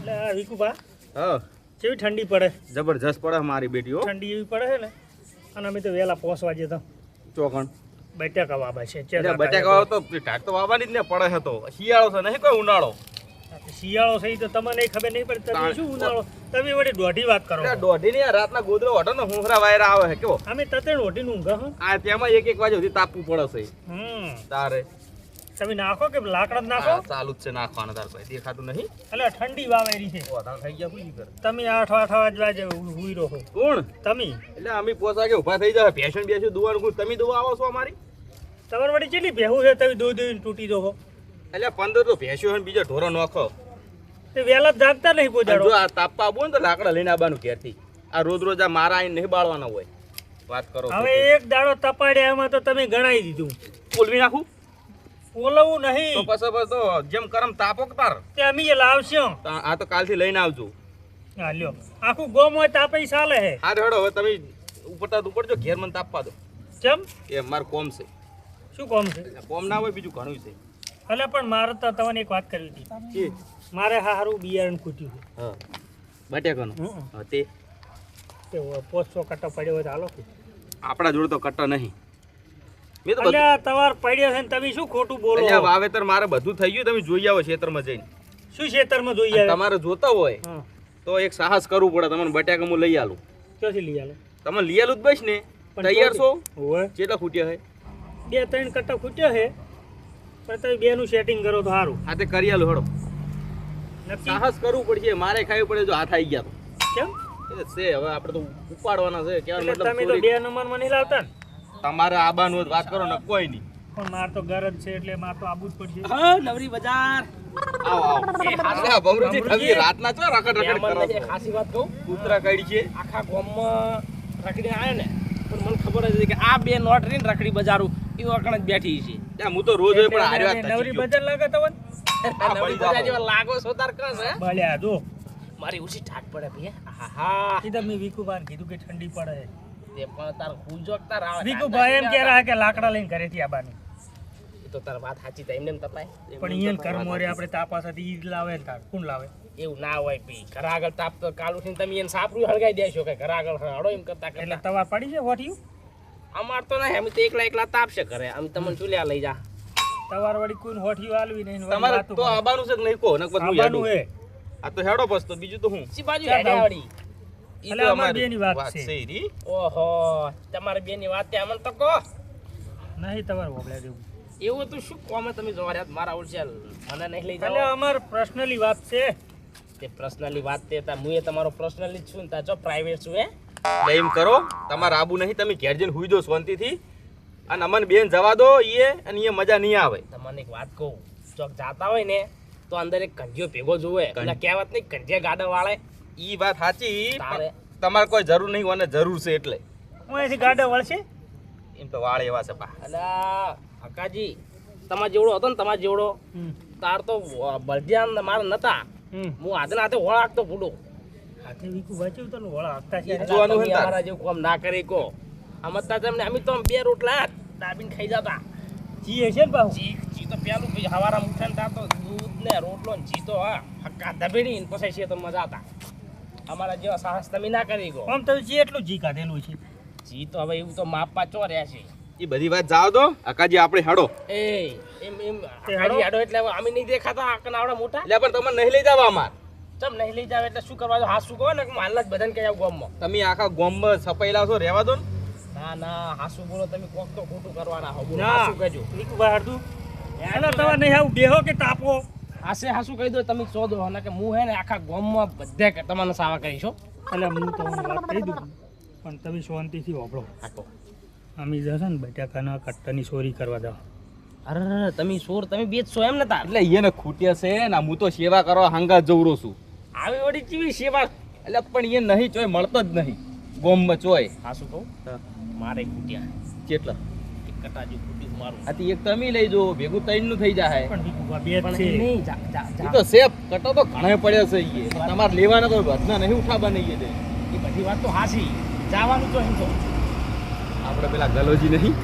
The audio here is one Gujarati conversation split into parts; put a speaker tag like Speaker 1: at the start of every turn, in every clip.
Speaker 1: એટલે વિકુભા
Speaker 2: હા.
Speaker 1: કેવી ઠંડી પડે?
Speaker 2: જબરજસ્ત પડે મારી બેટી હો
Speaker 1: ઠંડી એવી પડે છે ને અને અમે તો વહેલા પહોંચવા જતા
Speaker 2: ચોકણ
Speaker 1: બટાકા વાવા છે
Speaker 2: બટાકા બટાકા તો ટાટ તો વાવવાની જ ને પડે છે તો. શિયાળો છે નહીં કોઈ ઉનાળો.
Speaker 1: શિયાળો થઈ તો તમને ખબર નહીં પડે. તમે શું ઉનાળો? તમે વળી દોઢી વાત કરો.
Speaker 2: દોઢી ની રાતના ગોદરો હટો ને હુંહરા વાયરા આવે છે કેવો?
Speaker 1: અમે તતે દોઢી નું ઊંઘા હું.
Speaker 2: તેમાં એક એક વાગે સુધી તાપવું પડે છે.
Speaker 1: હમ.
Speaker 2: તારે.
Speaker 1: તમે નાખો કે લાકડા જ નાખો?
Speaker 2: ચાલુ જ છે નાખવાનું તાર ભાઈ દેખાતું નહીં?
Speaker 1: એટલે ઠંડી વાવેરી છે.
Speaker 2: થઈ ગયા
Speaker 1: તમે આઠ આઠ વાગે હુઈ રહો
Speaker 2: કોણ?
Speaker 1: તમે?
Speaker 2: એટલે અમે પોસા કે ઊભા થઈ જાય પેશન બેસું દુવાનું કોઈ તમે દુવા આવો છો અમારી?
Speaker 1: તમારે વળી કેટલી ભેહું છે? તમે દૂધ દૂધ તૂટી દો
Speaker 2: એટલે પંદર તો ભેંસ્યો હોય બીજો ઢોરો નાખો.
Speaker 1: તે વેલા જાગતા નહીં પોજાડો.
Speaker 2: જો આ તાપવા આવું ને તો લાકડા લઈને આવવાનું ઘેરથી. આ રોજ રોજ આ મારા આઈને નહીં બાળવાના હોય. વાત કરો
Speaker 1: હવે એક દાડો તપાડ્યા એમાં તો તમે ગણાઈ દીધું.
Speaker 2: બોલવી નાખું?
Speaker 1: બોલવું
Speaker 2: તો
Speaker 1: નહીં
Speaker 2: પછી બસ તો જેમ કરમ તાપો તાર.
Speaker 1: તે અમે એ લાવશો.
Speaker 2: આ તો કાલથી લઈને આવજો.
Speaker 1: હા લ્યો. આખું ગોમ હોય તાપે ચાલે હે.
Speaker 2: હા હેડો હવે તમે ઉપરતા ઉપડજો ઘેર મને તાપવા દો.
Speaker 1: જેમ
Speaker 2: એ માર કોમ છે.
Speaker 1: શું કોમ છે?
Speaker 2: કોમ ના હોય બીજું ઘણું છે.
Speaker 1: એટલે પણ મારે તો તમને એક વાત કરવી હતી. મારે હારું બિયારણ ખૂટ્યું
Speaker 2: હા. બટેકાનું. હા તે?
Speaker 1: તે પોસ્ટો કટ્ટો પડ્યો હોય તો હાલો
Speaker 2: આપણા જોડે તો કટો નહીં. મેં તો
Speaker 1: એટલે તમાર પડ્યો છે ને તમે શું ખોટું બોલો?
Speaker 2: અહીંયા વાવેતર મારે બધું થઈ ગયું તમે જોઈ આવો ખેતરમાં જઈને.
Speaker 1: શું ખેતરમાં જોઈ આવે?
Speaker 2: તમારે જોતા હોય તો એક સાહસ કરવું પડે તમને બટાકા હું લઈ આલું.
Speaker 1: ક્યાંથી લઈ આલો?
Speaker 2: તમે લઈ આલું જ બસ ને. તૈયાર છો?
Speaker 1: હોય
Speaker 2: કેટલા ખૂટ્યા હોય
Speaker 1: બે ત્રણ કટ્ટા ખૂટ્યો છે પણ તમે બેનું સેટિંગ કરો તો સારું
Speaker 2: હા તે કરી આલું હડો સાહસ કરવું પડશે મારે ખાવી પડે જો હાથ આવી ગયા
Speaker 1: કેમ?
Speaker 2: એ છે હવે આપણે તો ઉપાડવાના છે મતલબ
Speaker 1: તમે તો બે નંબરમાં નહીં લાવતા ને?
Speaker 2: તમારે આબાનું હોય વાત કરો ને કોઈ નહીં.
Speaker 1: પણ માર તો ગરજ છે એટલે માર તો આબુ જ પડશે
Speaker 3: હા નવરી બજાર.
Speaker 2: આવો આવો. અલ્યા, ભમરુજી, તમે રાતના ચો રખડ રખડ કરો
Speaker 3: મહેમાનને ખાસી વાત કહું.
Speaker 2: કૂતરા કઈ છે.
Speaker 3: આખા ગામમાં રખડીને આવ્યો ને પણ મને ખબર જ હતી કે આ બે નોટ રહીને રખડી બજારું એ વખણ જ બેઠી છે.
Speaker 2: ત્યાં હું તો રોજ હોય પણ હારી વાત
Speaker 1: નવરી બજાર લાગે તો
Speaker 3: નવરી બજાર. જેવા લાગો સોદાર તાર કસ હે?
Speaker 1: ભલ્યા જો.
Speaker 3: મારી ઉછી ઠાક પડે ભઈ આહા
Speaker 1: સીધા મેં વિકુભાઈ કીધું કે ઠંડી પડે.
Speaker 3: તે પણ તાર હુંજો તાર આવે
Speaker 1: વિકુભાઈ એમ કે રહ્યા કે લાકડા લઈને ઘરેથી આબાની
Speaker 3: એ તો તાર વાત સાચી થાય એમને એમ તપાય
Speaker 1: પણ ઈયન મોરે આપણે તાપા સાથે ઈજ લાવે ને તાર. કોણ લાવે?
Speaker 3: એવું ના હોય ભઈ. ઘર આગળ તાપ તો કાલુ ઉઠીને તમે એને સાપરું હળગાઈ દેશો કે ઘર આગળ હળો એમ કરતા
Speaker 1: એટલે તવા પડી છે હોઠિયું?
Speaker 3: અમાર તો નહીં અમે તો એકલા એકલા તાપશે ઘરે. અમે તમને ચૂલ્યા લઈ જા.
Speaker 1: તવાર વળી કોઈ હોઠી વાલવી નહીં
Speaker 2: તમારે તો આબાનું છે કે નહીં કહો? નકર હું આબાનું
Speaker 1: હે.
Speaker 2: આ તો હેડો બસ તો બીજું તો હું.
Speaker 3: સી બાજુ
Speaker 1: આવું.
Speaker 3: વળી
Speaker 2: ઈ
Speaker 1: એટલે
Speaker 2: તો
Speaker 1: અમારી
Speaker 2: અમારી
Speaker 1: બેની વાત છે.
Speaker 2: છે રી.
Speaker 3: ઓહો તમારી બેની વાત અમને તો કહો.
Speaker 1: નહીં તમારે વગડ્યા દેવું
Speaker 3: એવું. તો શું કોમે તમે જોવા રહ્યા મારા ઓળશે મને નહીં લઈ
Speaker 1: એટલે
Speaker 3: જાઓ.
Speaker 1: અમાર પર્સનલી વાત છે.
Speaker 3: તે પર્સનલી વાત તે તા હું એ તમારો પર્સનલી છું ને તા જો પ્રાઇવેટ છું હે.
Speaker 2: એમ કરો તમારા આબુ નહીં તમે ઘેર જઈને હુઈ દો શાંતિથી. અને અમન બેન જવા દો ઈએ અને ઈએ મજા નહીં આવે.
Speaker 3: તમને એક વાત કહું ચોક જાતા હોય ને તો અંદર એક કંઢિયો ભેગો જોવે એટલે કહેવત નહીં કંજિયા ગાડા વાળે.
Speaker 2: ઈ વાત સાચી તમારે કોઈ જરૂર નહીં અને જરૂર છે એટલે.
Speaker 1: હું અહીંથી ગાડા વળશે?
Speaker 2: એમ તો વાળ એવા છે બા.
Speaker 3: અલા અકાજી તમારા જેવડો હતો ને તમારા જેવડો. તાર તો બળદિયાન મારા નતા.
Speaker 1: હું
Speaker 3: હું હાથે હાથે વળાકતો ફૂડો
Speaker 1: હાથે વીકું વાંચ્યું તો વળા આપતા છે.
Speaker 2: જોવાનું હોય તારા?
Speaker 3: જેવું કામ ના કરે કો. અમતા તમને અમે તો બે રોટલા દાબીને ખાઈ જતા.
Speaker 1: જી છે ને બાહુ
Speaker 3: જી જી તો પેલું પછી હવારા ઉઠે ને તાર તો દૂધ ને રોટલો ને જી તો હા હક્કા દબેડી ને પછી છે તો મજા હતા અમારા જેવા સાહસ તમે ના કરી ગો
Speaker 1: આમ તમે જી એટલું જી કાઢેલું છે.
Speaker 3: જી તો હવે એવું તો માપવા ચો રહ્યા છે.
Speaker 2: એ બધી વાત જાવ તો અકાજી આપણે હાડો.
Speaker 3: એ એમ એમ
Speaker 1: હાડી
Speaker 3: હાડો? એટલે અમે નહીં દેખાતા આકન આવડા મોટા?
Speaker 2: એટલે પણ તમને નહીં લઈ જાવ અમાર
Speaker 3: ચમ નહીં લઈ જાવ એટલે શું કરવા દો શું કહો ને કે હાલ જ બધાને કહી આવું ગોમમાં.
Speaker 2: તમે આખા ગોમમાં સપાયેલા છો રહેવા દો ને.
Speaker 3: ના ના હાસુ બોલો તમે કોક તો ખોટું કરવાના હો. બોલો
Speaker 1: ના
Speaker 3: હાસુ કહેજો.
Speaker 1: વિકુ ભાઈ હાડું. એના તમારે નહીં આવું બેહો કે તાપો
Speaker 3: હાસે હાસુ કહી દો તમે સોદો અને કે હું હે ને આખા ગામમાં બધે કે તમને સાવા કરીશો
Speaker 1: એટલે હું તમને વાત કહી દઉં. પણ તમે શાંતિથી વાપરો.
Speaker 3: હાકો.
Speaker 1: અમે જશે ને બટાકાના કટ્ટાની ચોરી કરવા જાઓ.
Speaker 3: અરે તમે સોર તમે બેચશો એમ નતા?
Speaker 2: એટલે એને ખૂટ્યા છે ને હું તો સેવા કરવા હાંગા જવરો છું.
Speaker 3: આવી વળી ચીવી સેવા?
Speaker 2: એટલે પણ એ નહીં ચોય મળતો જ નહીં. ગોમમાં ચોય.
Speaker 3: હાસુ કહું મારે ખૂટ્યા.
Speaker 2: કેટલા?
Speaker 3: એક કટાજુ. મારું.
Speaker 2: એક તમે લઈ જો ભેગું ત્રણનું થઈ જાય
Speaker 1: પણ બે છે.
Speaker 3: એ નહીં
Speaker 2: એ તો સેફ કટો તો ઘણે પડ્યો છે ઈ. એ. તમારે લેવાના તો વધના નહીં ઉઠાવવા નહીં એ
Speaker 3: બધી વાત તો હાસી જવાનું તો એમ તો.
Speaker 2: આપણે પેલા ગલોજી નહીં?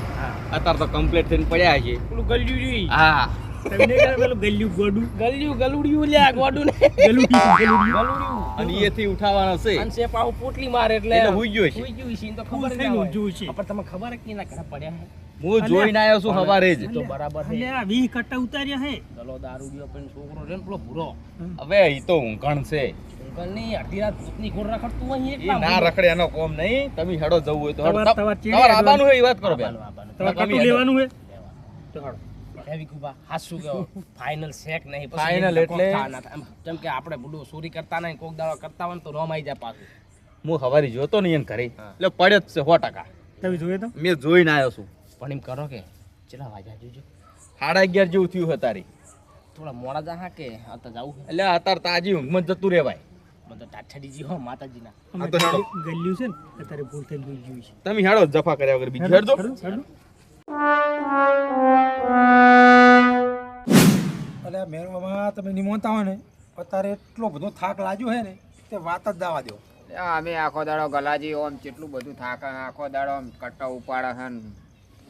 Speaker 2: અત્યારે તો કમ્પ્લીટ થઈને પડ્યા છે.
Speaker 3: પેલું ગલ્યું
Speaker 2: હા.
Speaker 1: તમને કહેવાય પેલું ગલ્યું ગોડું
Speaker 3: ગલ્યું ગલુડિયું લ્યા ગોડું ને
Speaker 1: ગલુડિયું ગલુડિયું
Speaker 3: ગલુડિયું
Speaker 2: અને એથી ઉઠાવવાનો છે
Speaker 3: અને છે પાછું પોટલી મારે એટલે
Speaker 2: એટલે હુઈ ગયો છે.
Speaker 3: હુઈ ગયું છે, તો ખબર જ
Speaker 1: થઈને
Speaker 3: ના
Speaker 1: ઊંઘ્યું છે.
Speaker 3: હોય. પણ તમને ખબર કે એના ઘરે પડ્યા છે?
Speaker 2: હું જોઈને આવ્યો છું સવારે જ
Speaker 3: તો બરાબર છે
Speaker 1: એટલે આ કટ્ટા ઉતાર્યા હે
Speaker 3: ગલો દારૂડિયો પણ છોકરો છે ને પેલો ભૂરો
Speaker 2: હવે ઈ તો ઊંઘણ છે
Speaker 3: ઊંઘણ નહીં, અડધી રાત ભૂતની ઘોર રખડતું હોય એકલા
Speaker 2: ના રખડે એનો કોમ નહીં તમે હેડો જવું હોય તો હેડો.
Speaker 1: તમાર- હેડો.
Speaker 2: એ વાત કરો.
Speaker 1: તમારે લેવાનું હે તો હાલો.
Speaker 3: હેવી કુબા હાસુ ગયો ફાઇનલ શેક નહીં કોક
Speaker 2: એટલે?
Speaker 3: જેમ કે આપણે બુડો ચોરી કરતા નહીં કોક દાડો કરતા હોય તો રોમ આવી જાય પાછું.
Speaker 2: હું હવારી જોતો નહીં એને ઘરે. એટલે પડ્યો જ છે સો ટકા.
Speaker 1: તમે જોયું તો?
Speaker 2: મેં જોઈને આવ્યો છું.
Speaker 3: પણ એમ કરો કે ચલા વાજા જોજો.
Speaker 2: સાડા અગિયાર જેવું થયું છે તારી.
Speaker 3: થોડા મોડા જા કે અત્યારે જવું
Speaker 2: એટલે અત્યારે તાજી ઊંઘમાં જતું રહેવાય.
Speaker 3: બધો ટાઠડી જી હો માતાજીના.
Speaker 2: આ તો
Speaker 1: ગલ્યું છે ને અત્યારે ભૂલ થઈ ગયું છે.
Speaker 2: તમે હેડો જફા કર્યા વગર બીજું હેડજો.
Speaker 4: એટલે તમે નિમોનતા હોય ને અત્યારે એટલો બધો થાક લાગ્યો હે ને તે વાત જ દાવા દો
Speaker 5: અમે આખો દાડો ગલાજી ઓમ કેટલું બધું થાક આખો દાડો આમ કટ્ટા ઉપાડે છે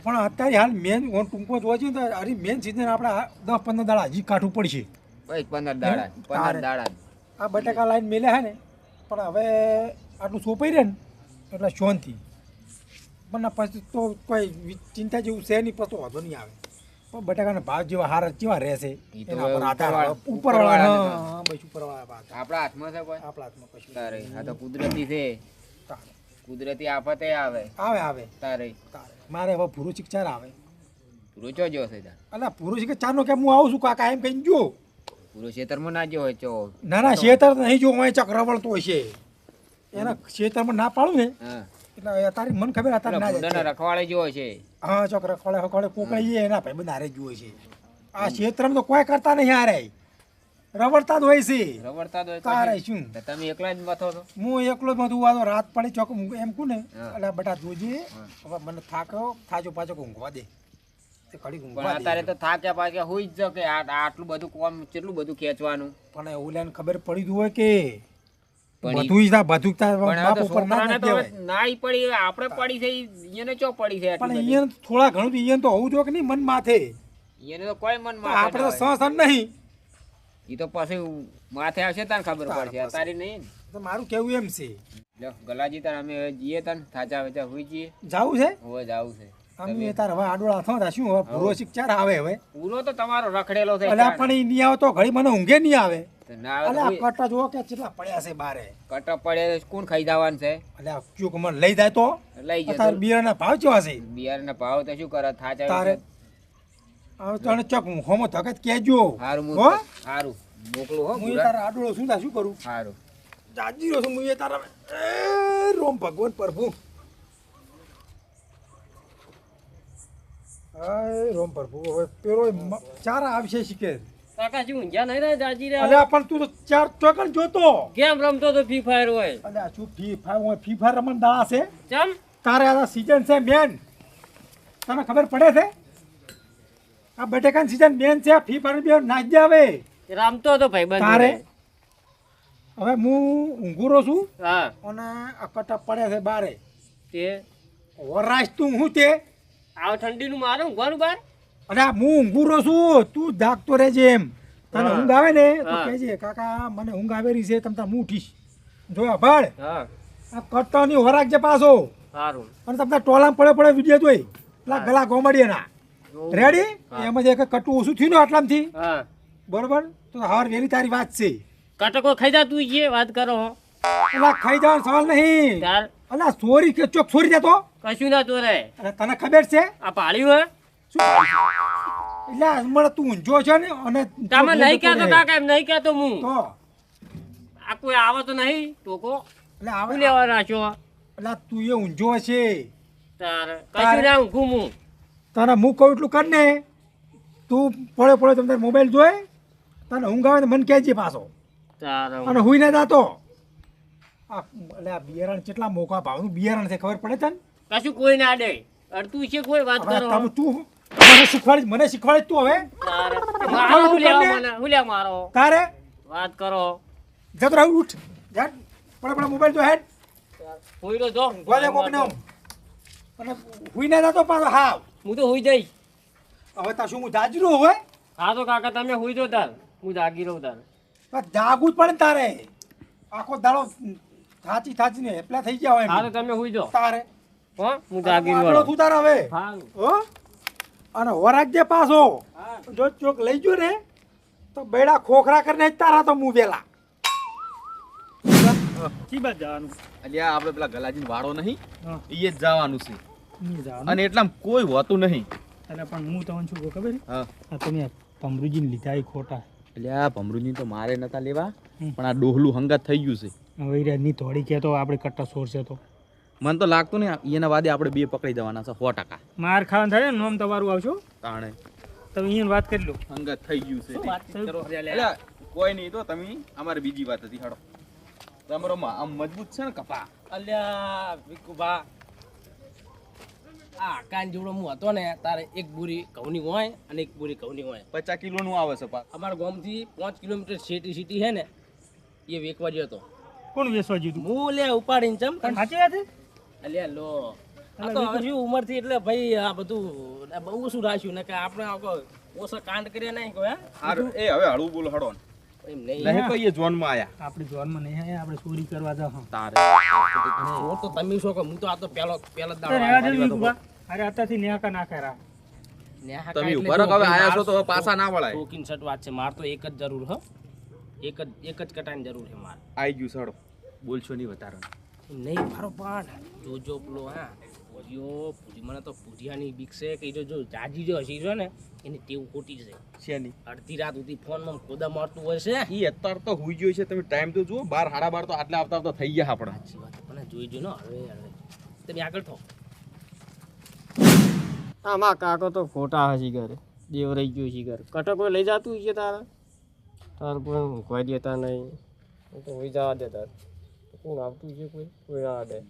Speaker 4: પણ અત્યારે હાલ મેન ટૂંકો જોવા છે ને તો અરે મેન સિઝન આપણે દસ પંદર દાડા હજી કાઢવું પડશે.
Speaker 5: ભાઈ પંદર દાડા પંદર દાડા.
Speaker 4: આ બટાકા લાઈન મેલ્યા છે ને પણ હવે આટલું સોંપાઈ રહે ને એટલે શાંતિ. પણ પછી તો કોઈ ચિંતા જેવું છે નહીં પછી તો વાંધો નહીં આવે. પણ બટાકાના ભાવ જેવા હારા કેવા રહેશે?
Speaker 5: ઉપર તો
Speaker 4: એના પર આધાર
Speaker 5: ઉપરવાળા-
Speaker 4: આવે. ઉપરવાળા
Speaker 5: ઉપરવાળાને
Speaker 4: હા, બસ ઉપરવાળા વાત
Speaker 5: આપણા હાથમાં છે કોઈ?
Speaker 4: આપણા હાથમાં કશું
Speaker 5: તારે આ તો કુદરતી છે. કુદરતી આફતે આવે.
Speaker 4: આવે આવે.
Speaker 5: તારે.
Speaker 4: મારે હવે પૂરું ચાર આવે.
Speaker 5: રૂચો જો છે
Speaker 4: અલા પુરુષ કે નો કેમ હું આવું છું કાકા એમ કહીને જો
Speaker 5: પૂરો ખેતરમાં ના જો હોય ચો
Speaker 4: ના ના શેતર નહીં જો હોય ચક રવળતો હોય છે. એના શેતરમાં ના પાડું ને
Speaker 5: હા.
Speaker 4: એટલે તારી મન ખબર અત્યારે ના જાય.
Speaker 5: રખવાડે જો છે.
Speaker 4: હા ચોક રખવાડે હખવાડે કોકળી એના ભાઈ બધા હારે જ છે. આ ક્ષેત્રમાં તો કોઈ કરતા નહીં હારે. રવડતા જ હોય છે.
Speaker 5: રવડતા જ હોય
Speaker 4: તારે શું?
Speaker 5: તમે એકલા જ મથો છો?
Speaker 4: હું એકલો જ રાત પડી ચોક એમ કું ને એટલે બટા જોજે. હવે મને થાક્યો થાજો પાછો ઊંઘવા દે.
Speaker 5: અત્યારે તો થાક્યા પાક્યા હોય જ કે આટલું બધું કોમ કેટલું બધું ખેંચવાનું?
Speaker 4: પણ ઓલાને ખબર પડી હોય કે બધું બધું તારા બાપ ઉપર ના કહેવાય
Speaker 5: નાઈ પડી આપણે પડી છે ચો પડી છે
Speaker 4: પણ થોડા ઘણું તો અહીંયા તો હોવું જોઈએ કે નહીં મન માથે?
Speaker 5: તો કોઈ મન
Speaker 4: આપણે તો સંસન નહીં.
Speaker 5: ઈ તો પછી માથે આવશે તને ખબર પડશે. અત્યારે નહીં
Speaker 4: તો મારું કેવું એમ છે.
Speaker 5: ગલાજી તાર અમે જઈએ તને થાચા વેચા હુઈ જઈએ.
Speaker 4: જાવું છે?
Speaker 5: હવે જાવું છે.
Speaker 4: અમે તાર હવે આડોળા થતા શું હવે પૂરો શિક્ષાર આવે હવે?
Speaker 5: પૂરો તો તમારો રખડેલો છે
Speaker 4: અલ્યા પણ ઈ નહીં આવે તો ઘડી મને ઊંઘે નહીં આવે. અલ્યા કટા જોવો કે કેટલા પડ્યા છે બારે.
Speaker 5: કટક પડ્યા છે કોણ ખાઈ જવાનું છે?
Speaker 4: અલ્યા ક્યું લઈ જાય તો?
Speaker 5: લઈ
Speaker 4: તાર
Speaker 5: જતો
Speaker 4: બિયારના ભાવ કેવા છે?
Speaker 5: બિયાર ના ભાવ તો શું કરે? થાચા
Speaker 4: તારે હવે તને ચક હોમો ધગત કેજો
Speaker 5: હારું
Speaker 4: હો
Speaker 5: સારું મોકલું હો
Speaker 4: હું તારા આડોળો શું શું કરું?
Speaker 5: હારું.
Speaker 4: જાજી છું હું તારા રોમ ભગવાન પ્રભુ. રોમ પ્રભુ. હવે પેલો ચારા આવશે શીખે
Speaker 6: કાકાજી ઊંઝા નહીં રહ્યા જાજી રહ્યા?
Speaker 4: અલ્યા પણ તું તો ચાર ચોકન જોતો.
Speaker 6: કેમ રમતો તો ફ્રી ફાયર હોય?
Speaker 4: અલ્યા શું ફ્રી ફાયર હોય? ફ્રી ફાયર રમણ દાડા છે
Speaker 6: ચમ?
Speaker 4: તારે આ સીઝન છે મેન તને ખબર પડે છે? આ બટેકાની સીઝન મેન છે ફ્રી ફાયર બે દે હવે
Speaker 6: રમતો તો ભાઈ
Speaker 4: તારે? હવે હું ઊંઘુરો છું
Speaker 6: હા.
Speaker 4: અને આ કટા પડે છે બારે.
Speaker 6: તે?
Speaker 4: વરાશ તું હું તે?
Speaker 6: આ ઠંડીનું મારે ઊંઘવાનું બાર?
Speaker 4: આ હું ઊંઘુરો છું. તું જાગતો રહેજે એમ. તને. ઊંઘ આવે ને તો કહેજે કાકા મને ઊંઘ આવેલી છે તમ તાર હું ઉઠીશ. જોયા ભાળ. આ કટ્ટાની હોરાક જે પાછો.
Speaker 6: સારું
Speaker 4: અને તમને ટોલામ પડે પડે વીડિયો જોઈ. પેલા ગલા ગોમડીએ ના રેડી એમ જ એક કટુ ઓછું થયું ને આટલામથી. બરોબર? તો હવાર વેલી તારી વાત છે.
Speaker 6: કટકો ખાઈ જા તું જે વાત કરો હો.
Speaker 4: એલા ખાઈ જવાનો સવાલ નહીં. અલા સોરી કે ચોક સોરી જતો?
Speaker 6: કશું ના ચોરે રે
Speaker 4: તને ખબર છે?
Speaker 6: આ પાળ્યું હે?
Speaker 4: એટલે મને તું ઊંઝો છે ને અને
Speaker 6: તમે નહીં કહેતો કાકા એમ નહીં કહેતો હું.
Speaker 4: તો.
Speaker 6: આ કોઈ આવે તો નહીં ટોકો.
Speaker 4: એટલે આવે
Speaker 6: લેવા રાખ્યો
Speaker 4: એટલે તું એ ઊંઝો છે.
Speaker 6: તારે- કશું ના ઊંઘું હું?
Speaker 4: તને હું કહું એટલું કર ને. તું પડે પડે તમે તારે મોબાઈલ જોઈ તને ઊંઘ આવે તો મને કહેજે પાછો.
Speaker 6: તાર
Speaker 4: અને હુઈ ના જાતો. આ એટલે આ બિયારણ કેટલા મોકા ભાવનું બિયારણ છે ખબર પડે તને?
Speaker 6: કશું કોઈ ના દે. અડતું છે કોઈ વાત કરો.
Speaker 4: તમે તું મને શીખવાડી મને શીખવાડી તું હવે?
Speaker 6: મારો હું લેવા મને હું લેવા મારો?
Speaker 4: તારે?
Speaker 6: વાત કરો.
Speaker 4: જતો રહું ઉઠ. જા. પડે પડે મોબાઈલ તો હેડ.
Speaker 6: હુઈ તો જો.
Speaker 4: ગોલે મોક ને અને હુઈ ના તો પાછો. હા
Speaker 6: હું તો હુઈ જઈશ.
Speaker 4: હવે તા શું હું જાજરો હોય
Speaker 6: હા? તો કાકા તમે હુઈ જો તાર. હું જાગી રહું તાર.
Speaker 4: પણ જાગવું જ પડે તારે. આખો દાડો થાચી થાચીને એટલા થઈ ગયા હોય
Speaker 6: હા તો તમે હુઈ જો.
Speaker 4: તારે.
Speaker 6: હો હું જાગી રહ્યો
Speaker 4: તું તાર હવે.
Speaker 6: હા.
Speaker 4: હો? અને વરાજ્ય પાછો. જો ચોક લઈ ગયો ને તો બેડા ખોખરા કરીને તારા તો મું વેલા.
Speaker 1: કી બાજુ જવાનું?
Speaker 2: અલ્યા આપણે પેલા ગલાજીન વાળો નહીં. એ જ જવાનું છે. અને એટલામાં કોઈ હોતું નહીં.
Speaker 1: એટલે પણ હું તમને શું ખબર છે?
Speaker 2: હા.
Speaker 1: આ તમે પમરુજીને લીધા એ ખોટા.
Speaker 2: એટલે ભમરુજી તો મારે નતા લેવા પણ આ ડોહલું હંગાત થઈ ગયું છે.
Speaker 1: વૈરાજની થોડી કહેતો આપણે કટ્ટા સોરશે તો.
Speaker 2: મને તો લાગતું ને એના વાદે આપણે બે પકડી દેવાના છે સો ટકા.
Speaker 1: માર ખાવાનું થાય ને નોમ તમારું આવશો
Speaker 2: તાણે.
Speaker 1: તમે અહીંયા વાત કરી લો.
Speaker 2: અંગત થઈ ગયું છે. કોઈ નહીં તો તમે અમારી બીજી વાત હતી હાડો તમારો આમ મજબૂત છે ને કપા?
Speaker 3: અલ્યા વિકુભા. આ કાન જેવડો હું હતો ને તારે એક બુરી ઘઉંની હોય અને એક બુરી ઘઉંની હોય
Speaker 2: પચાસ કિલો નું આવે છે પાક.
Speaker 3: અમારા ગામથી પાંચ કિલોમીટર સિટી સિટી છે ને એ વેકવા ગયો હતો.
Speaker 1: કોણ વેસવા જીતું
Speaker 3: હું લે ઉપાડીને ચમ.
Speaker 1: સાચી વાત
Speaker 3: અલ્યા લો આ તો હવે શું ઉંમરથી એટલે ભાઈ આ બધું બહુ શું રાખ્યું. ને કે આપણે આખો ઓછા કાંડ કર્યા નહીં કોઈ
Speaker 2: હારું એ હવે હળવું બોલ હળો
Speaker 3: એમ નહીં.
Speaker 2: નહીં તો એ જોનમાં આયા.
Speaker 1: આપણી જોનમાં નહીં આયા, આપણે ચોરી કરવા જાઓ.
Speaker 2: તારે.
Speaker 3: હું તો તમે શું કહો હું તો આ તો પહેલો પહેલો દાડો
Speaker 1: રહેવા દે
Speaker 3: આવ્યો.
Speaker 1: ને વિકુભા. અરે અત્યારથી નેહાકા ના કરા
Speaker 2: તમે ઊભા રહો હવે આયા છો તો પાછા ના વળાય.
Speaker 3: શોખીન શર્ટ વાત છે માર તો એક જ જરૂર હ. એક જ એક જ કટાની જરૂર છે માર.
Speaker 2: આઈ ગયું સડો બોલશો નહીં વધારે.
Speaker 3: નહીં મારો પણ. જોજો પેલો હા. પૂરીઓ પૂરી મને તો પૂરિયાની બીક છે કે જો જો જાજી જો હસી જો ને એની ટેવ ખોટી છે.
Speaker 2: શેની?
Speaker 3: અડધી રાત સુધી ફોનમાં ખોદા મારતું હોય છે.
Speaker 2: એ અત્યારે તો હુઈ ગયો છે તમે ટાઈમ તો જુઓ બાર સાડા બાર તો આટલા આવતા આવતા થઈ ગયા આપણા.
Speaker 3: સાચી વાત પણ જોઈ જો ને હવે હવે. તમે આગળ થો
Speaker 6: આમાં કાકો તો ખોટા હસી ઘરે દેવ રહી ગયો છે ઘર કટકો લઈ જતું છે તારે? તાર કોઈ મૂકવા દેતા નહીં. હું તો હોઈ જવા દે તાર કોણ આવતું છે કોઈ કોઈ ના દે
Speaker 3: એ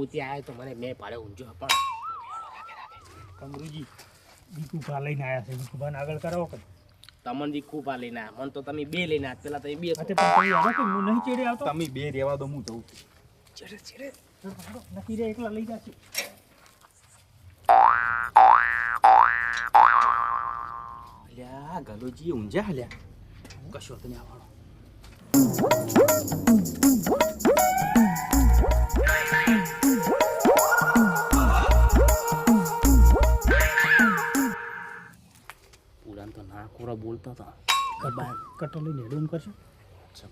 Speaker 3: મોતી આવ્યો તો મને મેં પાડ્યો ઊંઝો પણ
Speaker 1: કમરુજી દીકુભા લઈને આવ્યા છે. દીકુભાને આગળ કરાવો કે
Speaker 3: તમને દીકુભા લઈને આવ્યા મને તો તમે બે લઈને આવ્યા પેલા તમે બે
Speaker 1: હા તે પણ તમે આવો કે હું નહીં ચેડે આવતો?
Speaker 2: તમે બે રહેવા દો હું જઉં.
Speaker 1: ચેડે ચેડે. નથી રે એકલા લઈ જશે.
Speaker 2: અલ્યા ગલોજી ઊંઝા હલ્યા. કશો તને આવવાનો.
Speaker 3: Thank તો ના બોલતા હતા.
Speaker 1: લઈને હેડું કરશો?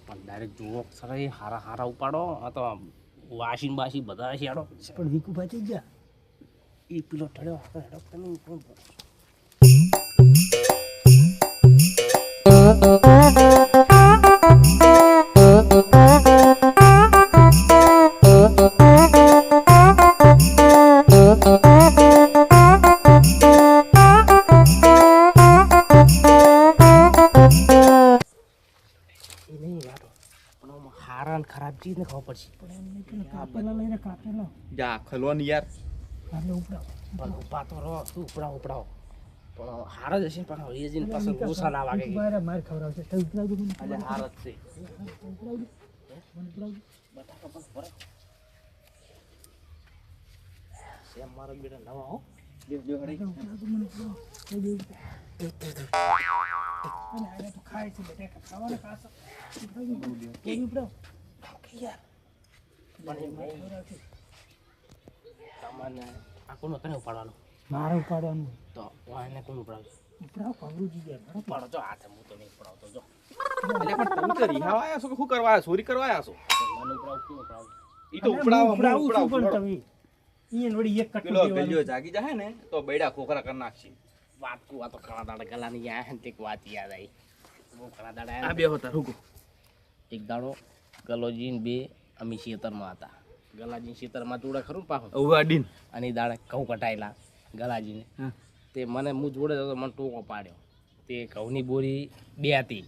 Speaker 3: પણ ડાયરેક્ટ જુઓ સર હારા હારા ઉપાડો આ તો વાસી બાસી બધા શેડો
Speaker 1: પણ વિકુભા જઈ ગયા.
Speaker 3: એ પેલો ઠળ્યો હેડો તમે
Speaker 2: જા ખલો ને યાર.
Speaker 1: આપણે ઉપડાવો.
Speaker 3: પણ ઊભા તો રહો તું ઉપડાવો ઉપડાવો. પણ હારા જ હશે પણ જઈને ના
Speaker 1: મારે માર ખવડાવશે તો ઉપડાવજો મને
Speaker 3: એટલે હાર જ છે. બટાકા પણ ભરે સેમ મારો બેટા નવા હો.
Speaker 1: અને તો ખાય છે ખાવાના ઉપડાવજો
Speaker 3: પણ નહીં. તમને આ કોનો કને ઉપાડવાનું?
Speaker 1: મારે ઉપાડવાનું.
Speaker 3: તો એને કોણ ઉપાડશે
Speaker 1: ઉપડાવો કમરુજી ગયા.
Speaker 3: ઉપાડો જો હાથે હું તો નહીં ઉપાડતો જો.
Speaker 2: અલ્યા પણ તમે તો રિહાવા આયા છો કે શું કરવા ચોરી કરવા આયા છો?
Speaker 3: મને ઉપાડો કોણ ઉપાડો?
Speaker 2: ઈ તો ઉપડાવો હું
Speaker 1: ઉપડાવું પણ તમે. અહીંયા વળી એક
Speaker 2: પેલો
Speaker 1: કટ્ટો
Speaker 2: જાગી જાય ને તો બૈડા ખોખરા કરી નાખશે.
Speaker 3: વાત કુ આ તો દાડા ગલાની ને તે વાત યાદ આવી. બહુ દાડા
Speaker 2: આ બે હોતા રૂકો.
Speaker 3: એક દાડો ગલોજીન બે અમે ખેતરમાં હતા. ગલાજી ખેતરમાં જોડે ખરું ને પાછું?
Speaker 2: ઉવાડીન
Speaker 3: અને દાડે ઘઉં કટાયેલા ગલાજીને.
Speaker 2: ને
Speaker 3: તે મને હું જોડે તો મને ટોકો પાડ્યો. તે ઘઉંની બોરી બે હતી.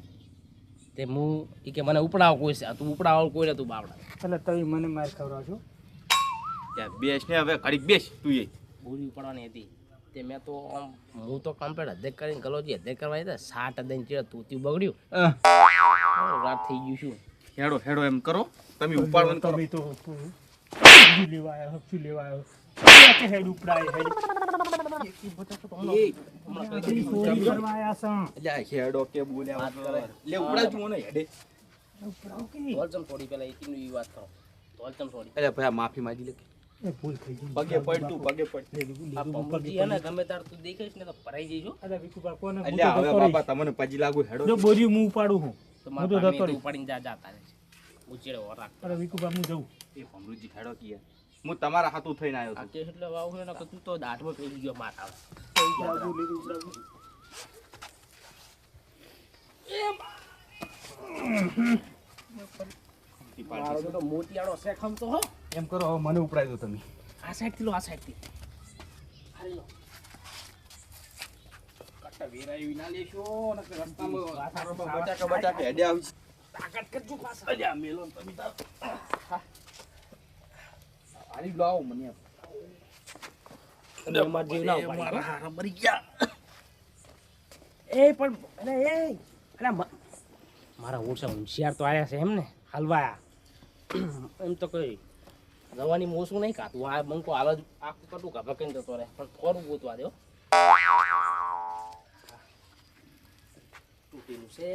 Speaker 3: તે હું એ કે મને ઉપડાવ કોઈ છે તું ઉપડાવ કોઈ નતું બાવડા.
Speaker 1: એટલે તમે મને માર ખવડાવશો
Speaker 2: ત્યાં બેસ ને હવે ઘડીક બેસ તું એ.
Speaker 3: બોરી ઉપાડવાની હતી. તે મેં તો આમ હું તો કમ્પ્લેટ અધેક કરીને ગલોજી અધેક કરવા હતા સાત દઈને ચીડા તૂતી બગડ્યું. રાત થઈ ગયું શું
Speaker 2: હેડો હેડો એમ કરો. તમે ઉપાડવાનું
Speaker 1: તમે તો લેવા આવ્યો શું લેવા આવ્યો હેડ ઉપડાય હેડ.
Speaker 3: થોડી એકી વાત કરો. થોડી
Speaker 2: ભાઈ માફી માંગી લે
Speaker 1: ભૂલ થઈ ગઈ.
Speaker 2: પગે પડ તું પગે પડ
Speaker 3: આ પંપજી હે ને ગમે તાર તું દેખાઈશ ને તો ભરાઈ જઈશું.
Speaker 1: અરે વિકુબા કોને
Speaker 2: અલ્યા હવે બાબા તમને પજી લાગુ હેડો.
Speaker 1: જો બોરી હું ઉપાડું હું.
Speaker 3: તો
Speaker 1: હું
Speaker 3: મારા. ઉપાડીને જા જાતા રહે ઉચેડે વરાક
Speaker 1: અરે વિકુબા હું જઉં.
Speaker 2: એ ભમરુજી ખેડો કિયા. હું તમારા હાથું થઈને આવ્યો છું.
Speaker 3: કે એટલે વાવ ને કે તું તો દાઢમાં પેલી ગયો માથા. મારો તો મોતિયાળો છે ખમતો હો.
Speaker 2: એમ કરો હવે મને ઉપડાવી દો તમે.
Speaker 3: આ સાઈડથી લો આ સાઈડથી હારી લો. કટ્ટા ના લેશો ને રસ્તામાં
Speaker 2: હેડે.
Speaker 3: તાકાત કરજો પાછા. અલ્યા મેલો તમે તાર.
Speaker 2: હારી લાવો મને
Speaker 3: અમાર જીવ ના ઉપાડી
Speaker 2: મારા હારા મરી ગયા.
Speaker 3: એ પણ અરે એ. અરે મારા ઓછા હોશિયાર તો આયા છે એમ ને હલવાયા. એમ તો કઈ રવાની મોસું નહીં કાતું આ બંકો હાલ જ આખું કટું કાપા કરીને જતો રહે પણ થોડું ગોતવા દો તૂટેલું છે.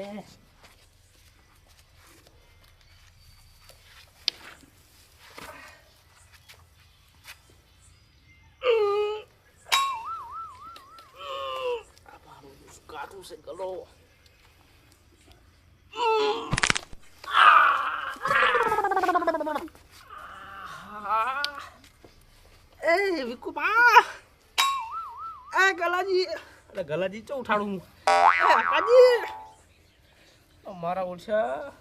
Speaker 3: છે ગલો એ વિકુબા એ ગલાજી અરે ગલાજી ચો ઉઠાડું આકાજી મારા ઓછા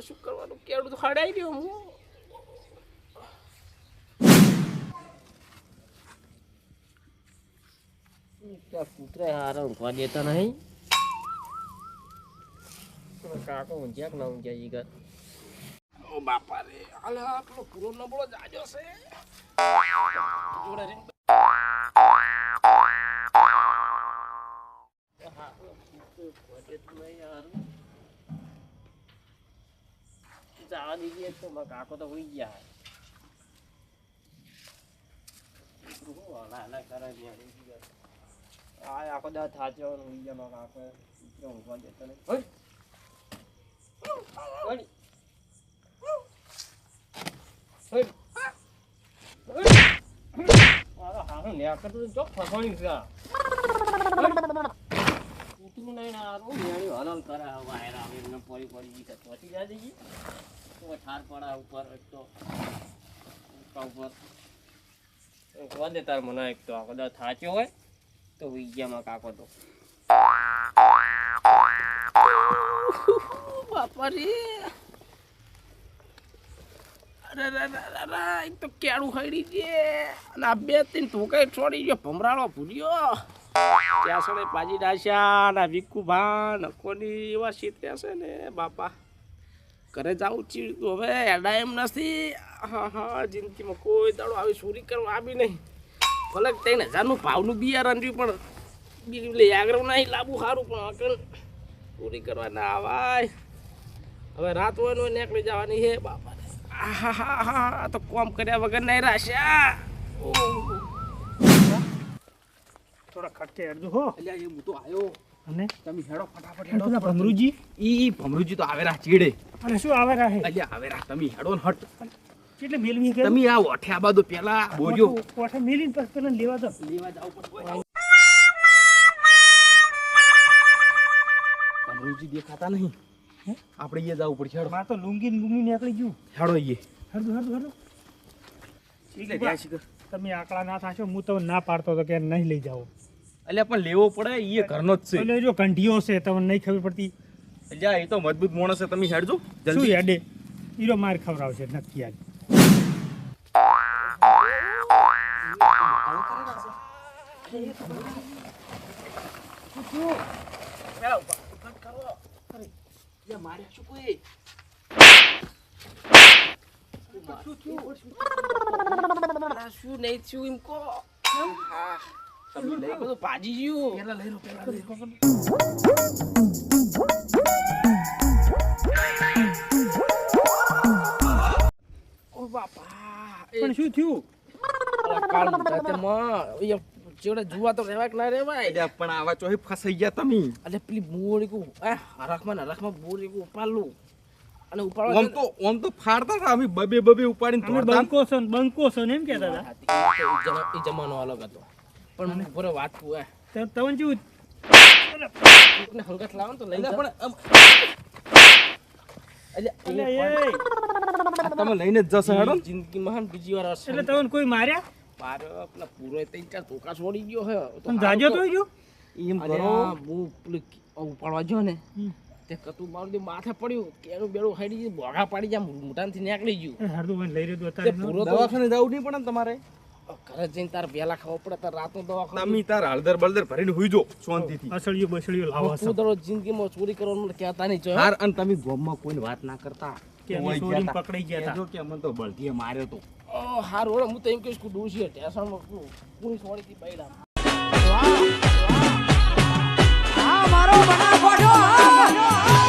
Speaker 3: શું કરવાનું કેળું તો હડાઈ ગયો હું ત્યાં કૂતરે હારા ઊંઘવા દેતા નહીં કાકો ઊંઘ્યા કે ના ઊંઘ્યા ઈ ઘર ઓ બાપા રે હાલે આટલો પૂરો નબળો જાજો છે જોડે રે હા, વધે તો નહીં યાર. જવા દીજીએ તો કાકો તો હોઈ ગયા કરે છે યાર, હોઈ ગયા. આ આખો દા થાચ્યો ને હોઈ ગયા મારા કાકો કૂતરો ઊંઘવા નહીં હોય. હોય. હોય. મારો હારો નેકળતો તો ચોક ફસવાની છે. ઉઠવું નહીં ને હારું નેળી હલલ કરે વાયર આવે, એમને પડી પડી ગઈ પહોંચી જાય જઈએ તો ઠાર પડા ઉપર તો ઉપર ઊંઘવા દે તાર મને એક તો આખો કદાચ થાચ્યો હોય તો હુઈ ગયા માં કાકો તો. બાપા રે અરે એક તો કેળું હળી છે અને આ બે ત્રણ ઢોકાઈ છોડી ગયો, ભમરાળો ભૂલ્યો. ત્યાં સડે પાજી ડાસ્યા ના વિકુ ભાન કોની એવા ક્ષેત્રે છે ને, બાપા? ઘરે જાવું ચીડતું. હવે એડા એમ નથી. હા હા, જિંદગીમાં કોઈ દાડો આવી ચોરી કરવા આવી નહીં. ભલે ત્રણ હજારનું ભાવનું બિયારણ રહ્યું પણ બીજું લે આગળ નહીં લાવવું સારું પણ અકલ પૂરી કરવા ના આવાય. હવે રાત હોય ને નીકળી જવાની હે બાપા હા હા હા આ તો કોમ કર્યા વગર નહીં ઓહ.
Speaker 1: થોડા ખટકે હેડજો હો.
Speaker 2: અલ્યા એ હું તો આવ્યો
Speaker 1: અને?
Speaker 2: તમે હેડો ફટાફટ હેડો.
Speaker 1: પેલા ભમરુજી?
Speaker 2: ઈ ભમરુજી તો આવેરા ચીડે.
Speaker 1: અને શું આવેરા હે?
Speaker 2: અલ્યા આવેરા તમે હેડો ને હટ.
Speaker 1: કેટલે મેલવી કે
Speaker 2: તમે આ ઓઠ્યા બાદો પેલા બોલ્યો.
Speaker 1: કોઠે મેલીને પછી પેલા લેવા દો.
Speaker 2: લેવા જાવ પણ ભમરુજી દેખાતા નહીં.
Speaker 1: હે?
Speaker 2: આપણે એ જવું પડશે. હેડો.
Speaker 1: માર તો લુંગી ને લુંગી નીકળી ગયું.
Speaker 2: હેડો
Speaker 1: હરદુ
Speaker 2: એટલે ત્યાં શીખર
Speaker 1: તમે આકડા ના થાશો હું તમને ના પાડતો તો કે નહીં લઈ જાઓ.
Speaker 2: એટલે પણ લેવો પડે એ ઘરનો જ છે.
Speaker 1: એટલે જો કંઠીઓ છે તમને નહીં ખબર પડતી.
Speaker 2: અલ્યા એ તો મજબૂત માણસ છે તમે હેડજો. જલ્દી.
Speaker 1: હેડે? ઈરો માર ખવડાવશે નક્કી આજ
Speaker 3: શું નહીં થયું એમ કહો પાજી ગયું પેલા લઈ લો પેલા ઓ બાપા
Speaker 1: પણ શું થયું?
Speaker 3: અલા કાળમાં એ જુવા તો રહેવાય કે ના રહેવાય.
Speaker 2: એટલે પણ આવા ચોહી ફસાઈ ગયા તમે.
Speaker 3: એટલે પેલી બોરી કો એ હરખમાં ને હરખમાં બોરી કો ઉપાડલું. અને ઉપાડવા
Speaker 2: ઓમ તો ઓમ તો ફાડતા હતા અમે બબે બબે ઉપાડીને તોડતા.
Speaker 1: બંકો છો બંકો છો એમ કહેતા હતા.
Speaker 3: એ જમાનો અલગ હતો. પણ મને પૂરો વાત કુ એ
Speaker 1: તો તવન જેવું
Speaker 3: કોકને હંગત લાવો તો લઈ
Speaker 2: પણ
Speaker 3: એટલે
Speaker 2: તમે લઈને જ જશો હેડો.
Speaker 3: જિંદગીમાં બીજી વાર
Speaker 1: એટલે તમને કોઈ માર્યા?
Speaker 3: મારો પેલા પૂરો ત્રણ ચાર ધોકા છોડી ગયો હે. તો
Speaker 1: જાજો તો જો.
Speaker 2: એમ
Speaker 3: અરે હું ઉપાડવા જો ને. તે કતું મારું જે માથે પડ્યું કેનું બેડું હાડી ગયું ભોગા પાડી જા મોટાથી નીકળી ગયું.
Speaker 1: હાર્દુ લઈ રહ્યો અત્યારે
Speaker 3: પૂરો
Speaker 2: દવાખાને જવું નહીં પડે ને તમારે?
Speaker 3: ઘરે જઈને તાર વેલા ખાવા પડે તાર રાતનો દવાખાનો
Speaker 2: તમે તાર હળદર બળદર ભરીને હુઈ જો શાંતિથી.
Speaker 1: અસળિયો બસળિયો લાવો
Speaker 3: તું દરરોજ જિંદગીમાં ચોરી કરવાનું મને કહેતા નહીં જો.
Speaker 2: અને તમે ગોમમાં કોઈને વાત ના કરતા.
Speaker 1: કે પકડાઈ ગયા હતા.
Speaker 2: કે અમને તો બળદીએ માર્યો તો.
Speaker 3: હારું ઓળે હું તો એમ કહીશ કે ડોસી ટેસણ પૂરી સોળી થી બૈડા
Speaker 7: મારો મારો બનાવ